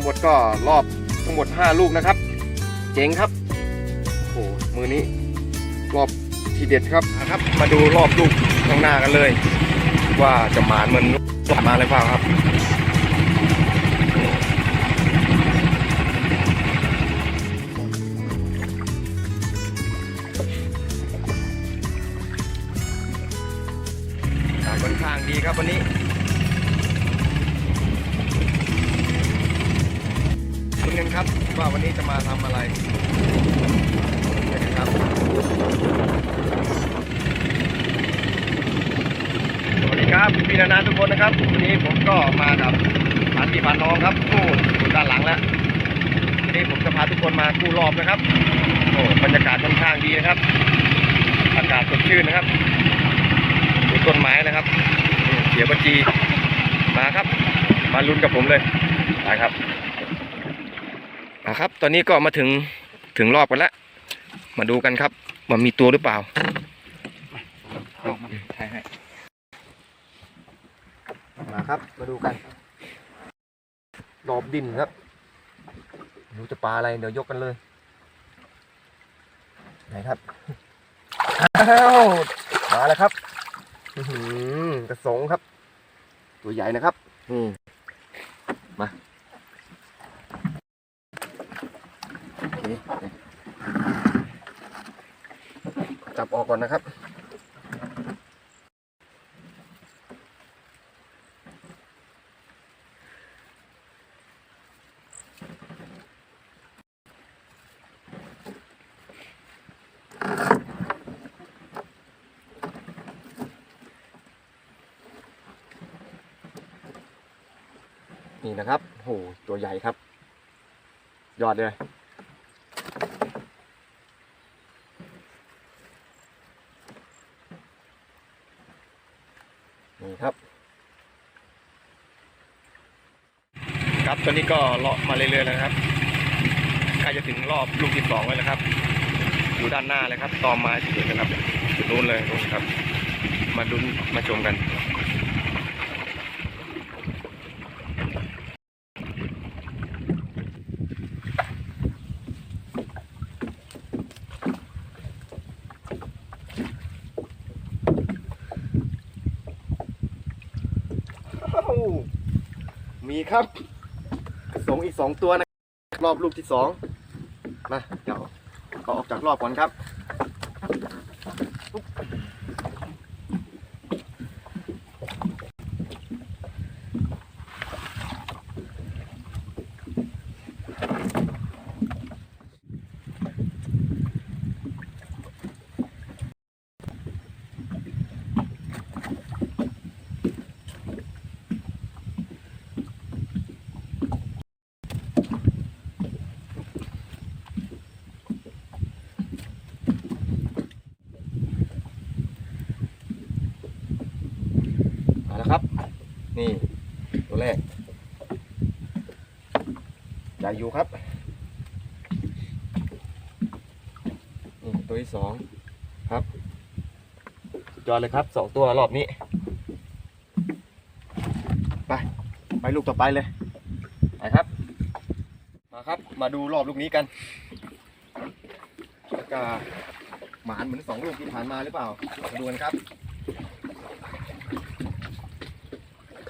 ทั้งหมดก็รอบทั้งหมด 5 ลูกนะครับ เจ๋งครับโอ้โหมือนี้รอบทีเด็ดครับครับ มาดูรอบลูกข้างหน้ากันเลย ว่าจะหมานเหมือนรอบมาเลยเปล่าครับค่อนข้างดีครับวันนี้ กันครับ ว่าวันนี้จะมาทำอะไรเดี๋ยวนครับสวัสดีครับพี่นานาทุกคนนะครับ วันนี้ผมก็มากับพาพี่พาน้องครับกู้อยู่ด้านหลังแล้ววันนี้ผมจะพาทุกคนมากู้รอบนะครับโอ้บรรยากาศค่อนข้างดีนะครับ อากาศสดชื่นนะครับดูต้นไม้นะครับเสียบัจีมาครับ มาลุ้นกับผมเลยไปครับ มาครับ ตอนนี้ก็มาถึงถึงรอบกันแล้วมาดูกันครับว่ามีตัวหรือเปล่าใช่ให้มาครับ มาดูกันรอบดินครับไม่รู้จะปลาอะไรเดี๋ยวยกกันเลยไหนครับอ้าวมาแล้วครับอื้อหือกระสงครับ ตัวใหญ่นะครับนี่มา โอเคจับออกก่อนนะครับ นี่นะครับโหตัวใหญ่ครับ ยอดเลย นี่ครับ ครับตอนนี้ก็เลาะมาเรื่อยๆแล้วนะครับใกล้จะถึงรอบลูกที่สองแล้วนะครับอยู่ด้านหน้าเลยครับตอมมาที่สุดนะครับจุดนู้นเลยครับ มาดุนมาชมกัน ครับสงอีกสองตัวนะรอบลูกที่สองมาเดี๋ยวเอาออกจากรอบก่อนครับ ครับ นี่ ตัวแรกใหญ่อยู่ครับ นี่ตัวที่สองครับสุดยอดเลยครับสองตัวรอบนี้ ไป ไปลูกต่อไปเลย ไปครับ มาครับ มาดูรอบลูกนี้กันแล้วก็หมานเหมือนสองลูกที่ผ่านมาหรือเปล่ามาดูกันครับ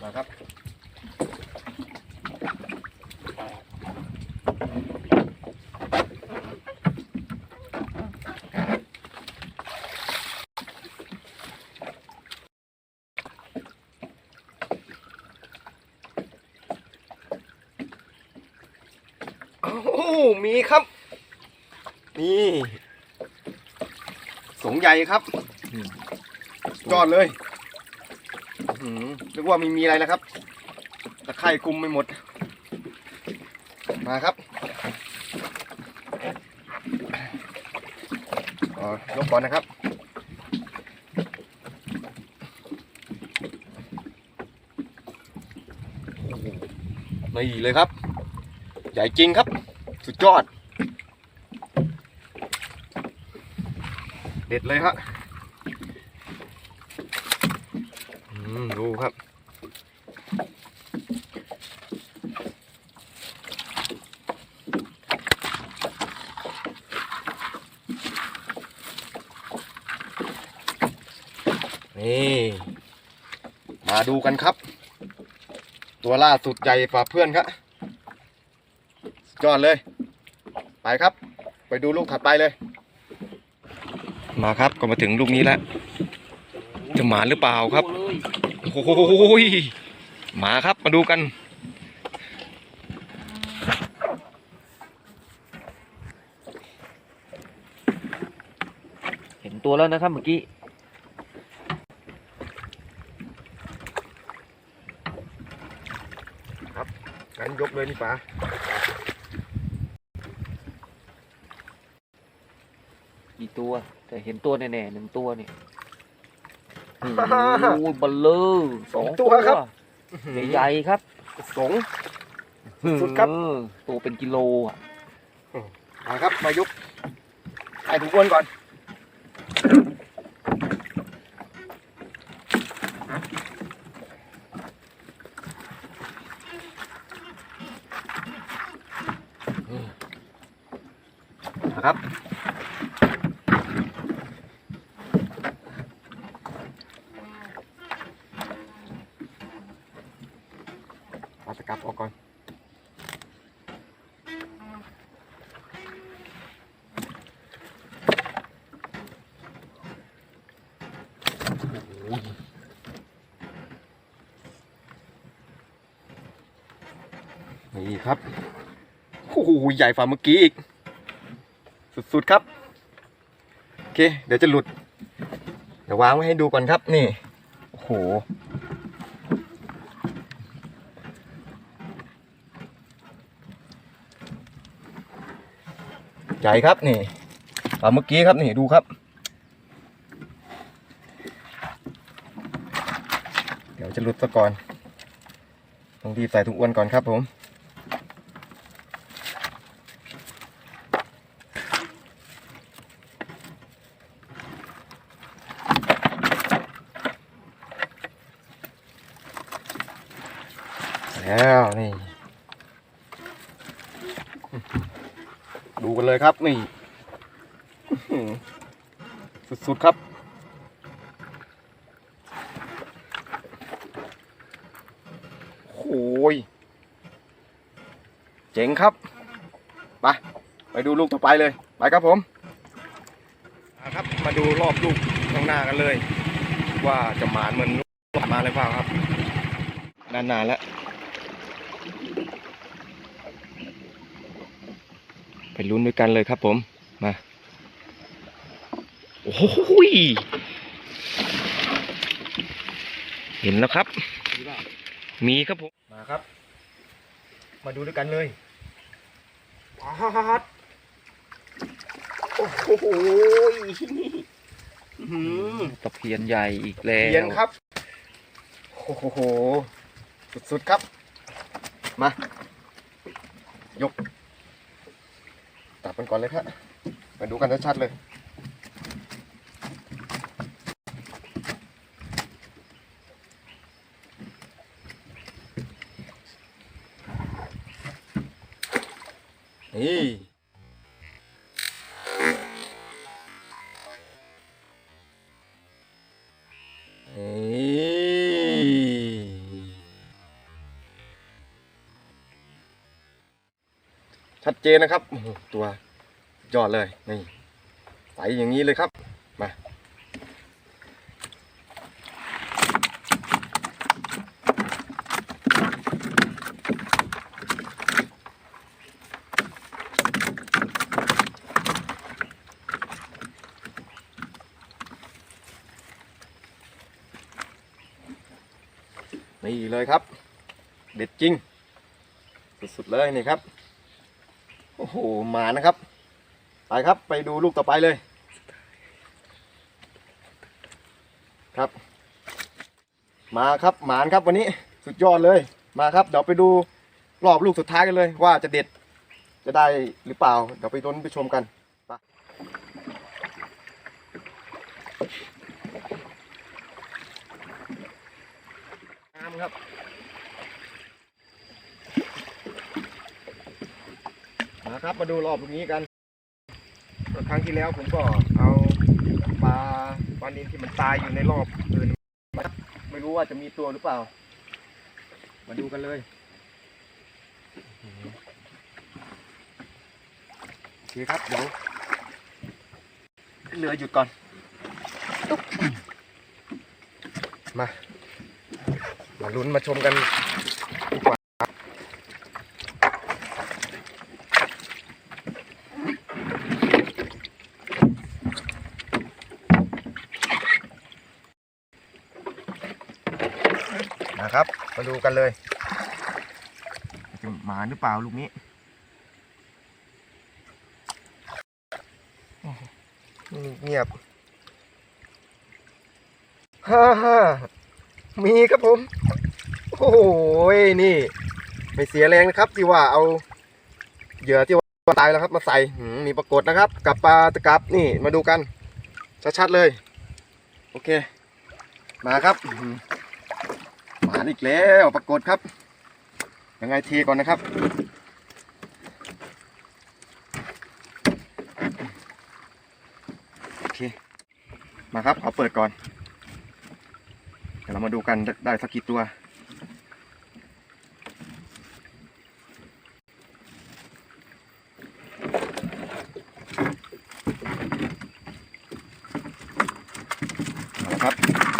มาครับโอ้โหมีครับ นี่ สงใหญ่ครับยอดเลยอื้อ หือนึกว่ามีมีอะไรแล้วครับตะไคร่คุมไม่หมด มาครับอ๋อยกก่อนนะครับนี่เลยครับ ใหญ่จริงครับ สุดยอด เด็ดเลยครับ ดูครับนี่มาดูกันครับ ตัวล่าสุดใหญ่ฝ่าเพื่อนครับจอดเลย ไปครับ ไปดูลูกถัดไปเลย มาครับก็มาถึงลูกนี้แล้วจะหมาหรือเปล่าครับ โอ้โหยมาครับมาดูกัน เห็นตัวแล้วนะครับเมื่อกี้งั้นยกเลยนี่ป๋ากี่ตัว แต่เห็นตัวแน่ๆหนึ่งตัวเนี่ย โอ้โหเบัลเลอร์สองตัวใหญ่ๆครับสงสุดครับเออตัวเป็นกิโลอะมาครับ มายกใส่ถุงอ้วนก่อนนะครับ เอาตะกรับออกก่อน นี่ครับโอ้โหใหญ่ฝ่าเมื่อกี้อีก สุดๆครับโอเค เดี๋ยวจะหลุด เดี๋ยววางไว้ให้ดูก่อนครับนี่โอ้โหใหญ่ครับนี่ฝ่าเมื่อกี้ครับนี่ดูครับ เดี๋ยวจะหลุดซะก่อนต้องรีบใส่ถุงอ้วนก่อนครับผม แล้วนี่ ดูกันเลยครับนี่อื้อหือ สุดๆครับ โอ้ย เจ๋งครับ ไป ไปดูลูกต่อไปเลย ไปครับผมครับ มาดูรอบลูกข้างหน้ากันเลย ว่าจะหมานเหมือนรอบมาเลยเปล่าครับ นานๆแล้วไปลุ้นด้วยกันเลยครับผม มา โอ้โหยเห็นแล้วครับ มีครับผม มาครับ มาดูด้วยกันเลยปัดโอ้โหยอื้อหือตะเพียนใหญ่อีกแล้เรียนวครับ โอ้โห สุดๆครับ มา ยก ตับมันก่อนเลยครับมาดูกันชัดๆเลย นี่ชัดเจนนะครับ ตัว ยอดเลย นี่ ใสอย่างนี้เลยครับ มา นี่เลยครับ เด็ดจริง สุดๆเลยนี่ครับ โอ้โหหมานะครับ ไปครับไปดูลูกต่อไปเลย ครับ มาครับหมานครับวันนี้สุดยอดเลยมาครับ เดี๋ยวไปดูรอบลูกสุดท้ายกันเลย ว่าจะเด็ดจะได้หรือเปล่า เดี๋ยวไปลุ้นไปชมกันไปงาม ครับมาครับมาดูรอบตรงนี้กันครั้งที่แล้วผมก็เอาปลาปลานินที่มันตายอยู่ในรอบอื่นไม่รู้ว่าจะมีตัวหรือเปล่า มาดูกันเลยโอเคครับเดี๋ยวเรือหยุดก่อนตุ๊บมา มาลุ้นมาชมกันดีกว่านะครับ มาดูกันเลยจะมาหรือเปล่าลูกนี้เงียบฮ่าฮ่ามีครับผม โอ้โหนี่ ไม่เสียแรงนะครับ ที่ว่าเอาเหยื่อที่ว่าตายแล้วครับ มาใส่มีปรากฏนะครับ กับปลาตะกับนี่มาดูกัน ชัดๆเลย โอเค มาครับมาอีกแล้วปรากฏครับ ยังไงเทก่อนนะครับโอเคมาครับขอเปิดก่อนเดี๋ยวเรามาดูกันได้ได้สักกี่ตัว เอาละ ครับ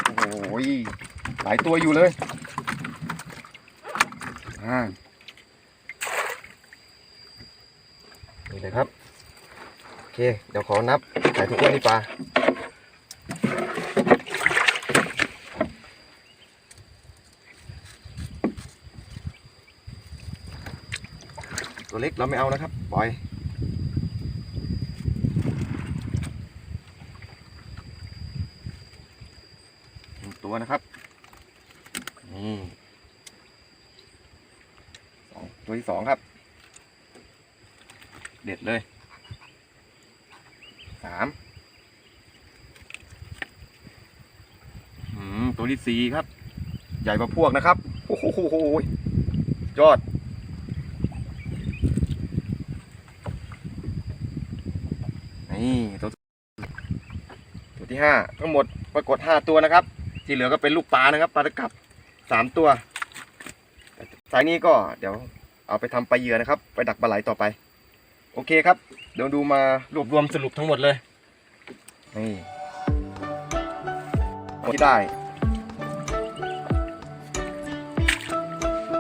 โอ้โหยหลายตัวอยู่เลยอ่านี่เลยครับ โอเค เดี๋ยวขอนับใส่ทุกตัวนี่ปลาตัวเล็กเราไม่เอานะครับปล่อย หนึ่ง ตัวนะครับนี่สองตัวที่สองครับ เด็ดเลยสามอืมตัวที่สี่ครับ ใหญ่กว่าพวกนะครับโอ้โหยอดนี่ตัวตัวที่ห้าทั้งหมดปรากฏห้าตัวนะครับ ที่เหลือก็เป็นลูกปลานะครับปลาตะกับสามตัวสายนี้ก็เดี๋ยวเอาไปทำปลาเยื่อนะครับ ไปดักปลาไหลต่อไป โอเคครับ เดี๋ยวดูมารวบรวมสรุปทั้งหมดเลยนี่ที่ได้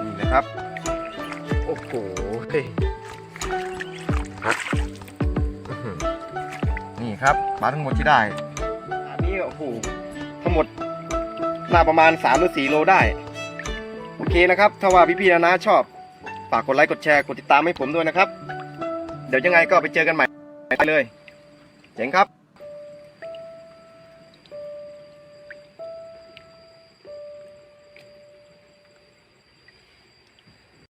นี่นะครับ โอ้โหเฮ้ยนี่ครับปลาทั้งหมดที่ได้อันนี้โอ้โห น่าประมาณ 3 หรือ 4 โลได้ โอเคนะครับ ถ้าว่าพี่ๆนะนะชอบ ฝากกดไลค์ กดแชร์ กดติดตามให้ผมด้วยนะครับ เดี๋ยวยังไงก็ไปเจอกันใหม่ไปเลย เจ๋งครับ